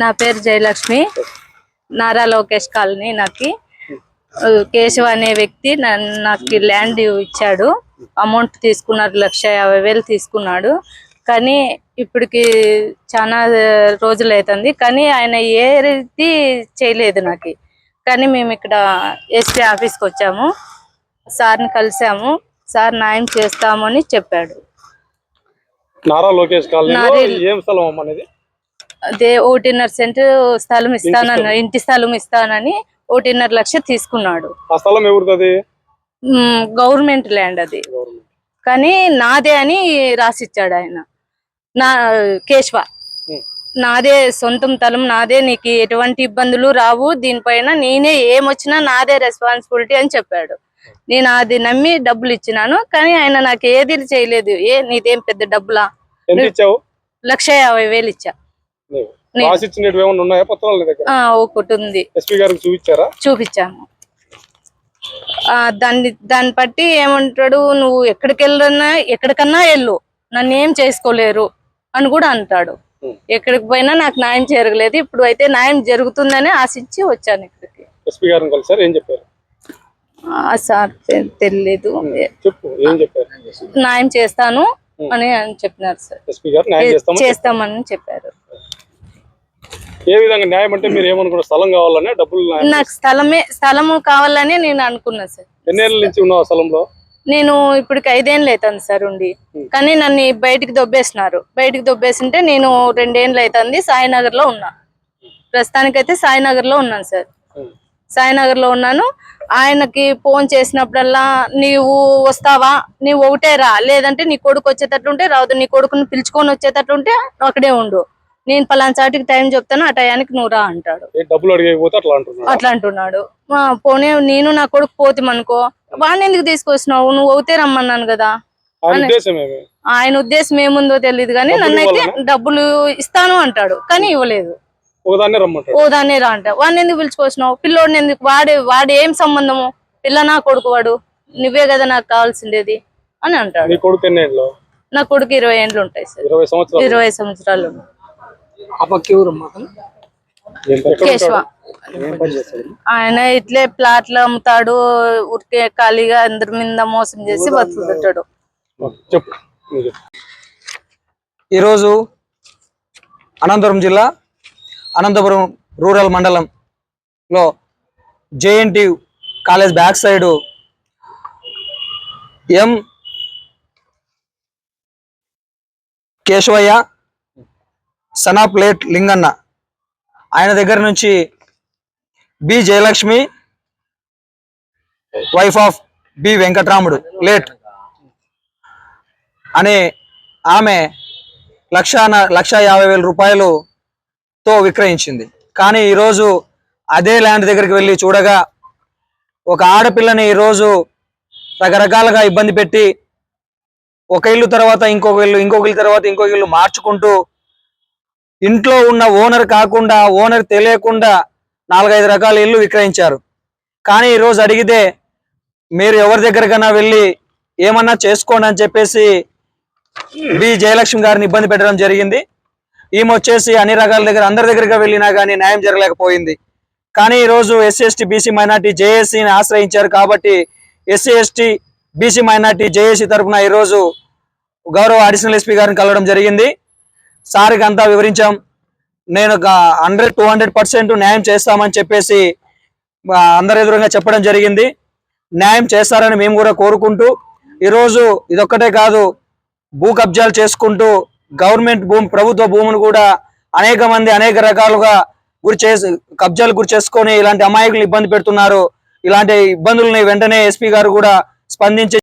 నా పేరు జయలక్ష్మి. నారా లోకేష్ కాలనీ నాకు. కేశవ్ అనే వ్యక్తి నాకు ల్యాండ్ ఇచ్చాడు. అమౌంట్ తీసుకున్నారు లక్ష యాభై వేలు తీసుకున్నాడు. కానీ ఇప్పటికి చాలా రోజులు అవుతుంది కానీ ఆయన ఏ రీతి చేయలేదు నాకు. కానీ మేము ఇక్కడ ఎస్పీ ఆఫీస్కి వచ్చాము. సార్ని కలిసాము. సార్ న్యాయం చేస్తాము అని చెప్పాడు. నారా లోకేష్ కాలనీలో నారీ- ఏం స్థలం అనేది? అదే ఒకటిన్నర సెంట్ స్థలం ఇస్తానన్న ఇంటి స్థలం ఇస్తానని ఒకటిన్నర లక్ష తీసుకున్నాడు. గవర్నమెంట్ ల్యాండ్ అది. కానీ నాదే అని రాసిచ్చాడు ఆయన. నా కేశవ. నాదే సొంతం తలం నాదే నీకు ఎటువంటి ఇబ్బందులు రావు దీనిపైన నేనే ఏమొచ్చినా నాదే రెస్పాన్సిబిలిటీ అని చెప్పాడు. నేను అది నమ్మి డబ్బులు ఇచ్చినాను కానీ ఆయన నాకు ఏది చేయలేదు. ఏ నీదేం పెద్ద డబ్బులా? లక్ష యాభై వేలు ఇచ్చా. ఏమైనా ఉన్నాయా పత్రాలు దగ్గర? ఒకటి ఉంది. ఎస్పీ గారికి చూపించారా? చూపించాము. దాన్ని దాన్ని బట్టి ఏమంటాడు నువ్వు ఎక్కడికి వెళ్ళన్నా ఎక్కడికన్నా వెళ్ళు. నన్ను ఏం చేసుకోలేరు అని కూడా అంటాడు. ఎక్కడికి పోయినా నాకు న్యాయం జరగలేదు. ఇప్పుడు అయితే న్యాయం జరుగుతుందని ఆశించి వచ్చాను ఇక్కడికి. ఎస్పీ గారిని కలిసారు ఏం చెప్పారు? ఆ సార్ తెలియదు న్యాయం చేస్తాను అని చెప్పినారు సార్. చేస్తామని చెప్పారు. ఏ విధంగా న్యాయం అంటే మీరు ఏమనుకున్న స్థలం కావాలనే డబ్బులు. నాకు స్థలమే స్థలము కావాలని నేను అనుకున్నా సార్. ఎన్నేళ్ళ నుంచి ఉన్నావు స్థలంలో? నేను ఇప్పటికి ఐదేళ్ళు అవుతుంది సార్ ఉండి. కానీ నన్ను బయటికి దొబ్బేసినారు. బయటికి దొబ్బేసింటే నేను రెండేళ్ళు అవుతుంది సాయినగర్లో ఉన్నా. ప్రస్తుతానికైతే సాయినగర్లో ఉన్నాను సార్. సాయినగర్లో ఉన్నాను. ఆయనకి ఫోన్ చేసినప్పుడల్లా నీవు వస్తావా? నీవు ఒకటే రా. లేదంటే నీ కొడుకు వచ్చేటట్లుంటే రావద్దు. నీ కొడుకుని పిలుచుకొని వచ్చేటట్లుంటే అక్కడే ఉండు. నేను పలానా చాటికి టైం చెప్తాను ఆ టయానికి నువ్వు రా అంటాడు. డబ్బులు అట్లా అంటున్నాడు. అట్లా అంటున్నాడు. పోనీ నేను నా కొడుకు పోతామనుకో వాడిని ఎందుకు తీసుకొచ్చినావు? నువ్వు అవుతే రమ్మన్నాను కదా. ఆయన ఉద్దేశం ఏముందో తెలియదు కానీ నన్నైతే? డబ్బులు ఇస్తాను అంటాడు కానీ ఇవ్వలేదు. ఒకదాన్నే రమ్మంటాడు. ఓ దాన్నే రా అంట. వాడిని ఎందుకు పిలుచుకొచ్చినావు? పిల్లోడిని ఎందుకు? వాడే వాడు ఏం సంబంధము? పిల్ల నా కొడుకు వాడు. నువ్వే కదా నాకు కావాల్సిండేది అని అంటాడు. నీ కొడుకు ఎన్నేళ్ళు నా కొడుకు ఇరవై ఏండ్లు ఉంటాయి సార్. ఇరవై సంవత్సరాలు. కేశవ. ఆయన ఇట్లే ప్లాట్లు అమ్ముతాడు ఊరికే ఖాళీగా అందరి మీద మోసం చేసి బతుకుతుంటాడు. ఈరోజు అనంతపురం జిల్లా అనంతపురం రూరల్ మండలంలో JNT college back side M. Keshavaiah సనాప్లేట్ Linganna. ఆయన దగ్గర నుంచి B Jayalakshmi wife of B Venkatramudu late. అనే ఆమె లక్ష లక్ష యాభై వేల రూపాయలుతో విక్రయించింది. కానీ ఈరోజు అదే ల్యాండ్ దగ్గరికి వెళ్ళి చూడగా ఒక ఆడపిల్లని ఈరోజు రకరకాలుగా ఇబ్బంది పెట్టి ఒక ఇల్లు తర్వాత ఇంకొక ఇల్లు ఇంకొక ఇల్లు తర్వాత ఇంకొక ఇల్లు మార్చుకుంటూ ఇంట్లో ఉన్న ఓనర్ కాకుండా ఓనర్ తెలియకుండా నాలుగైదు రకాల ఇల్లు విక్రయించారు. కానీ ఈరోజు అడిగితే మీరు ఎవరి దగ్గరకైనా వెళ్ళి ఏమన్నా చేసుకోండి అని చెప్పేసి బి. జయలక్ష్మి గారిని ఇబ్బంది పెట్టడం జరిగింది. ఈమె వచ్చేసి అన్ని రకాల దగ్గర అందరి దగ్గరగా వెళ్ళినా కానీ న్యాయం జరగలేకపోయింది. కానీ ఈరోజు ఎస్సీ ఎస్టీ బీసీ మైనార్టీ జేఏసీని ఆశ్రయించారు కాబట్టి SC ST BC minority JAC తరఫున ఈరోజు గౌరవ అడిషనల్ ఎస్పీ గారిని కలవడం జరిగింది. సార్కి అంతా వివరించాం. నేను హండ్రెడ్ టూ హండ్రెడ్ పర్సెంట్ న్యాయం చేస్తామని చెప్పేసి అందరి ఎదురుగా చెప్పడం జరిగింది. న్యాయం చేస్తారని మేము కూడా కోరుకుంటూ ఈరోజు ఇదొక్కటే కాదు భూ కబ్జాలు చేసుకుంటూ గవర్నమెంట్ భూమి ప్రభుత్వ భూమిని కూడా అనేక మంది అనేక రకాలుగా గురి చేసి కబ్జాలు గురి చేసుకొని ఇలాంటి అమాయకులు ఇబ్బంది పెడుతున్నారు. ఇలాంటి ఇబ్బందుల్ని వెంటనే ఎస్పీ గారు కూడా స్పందించి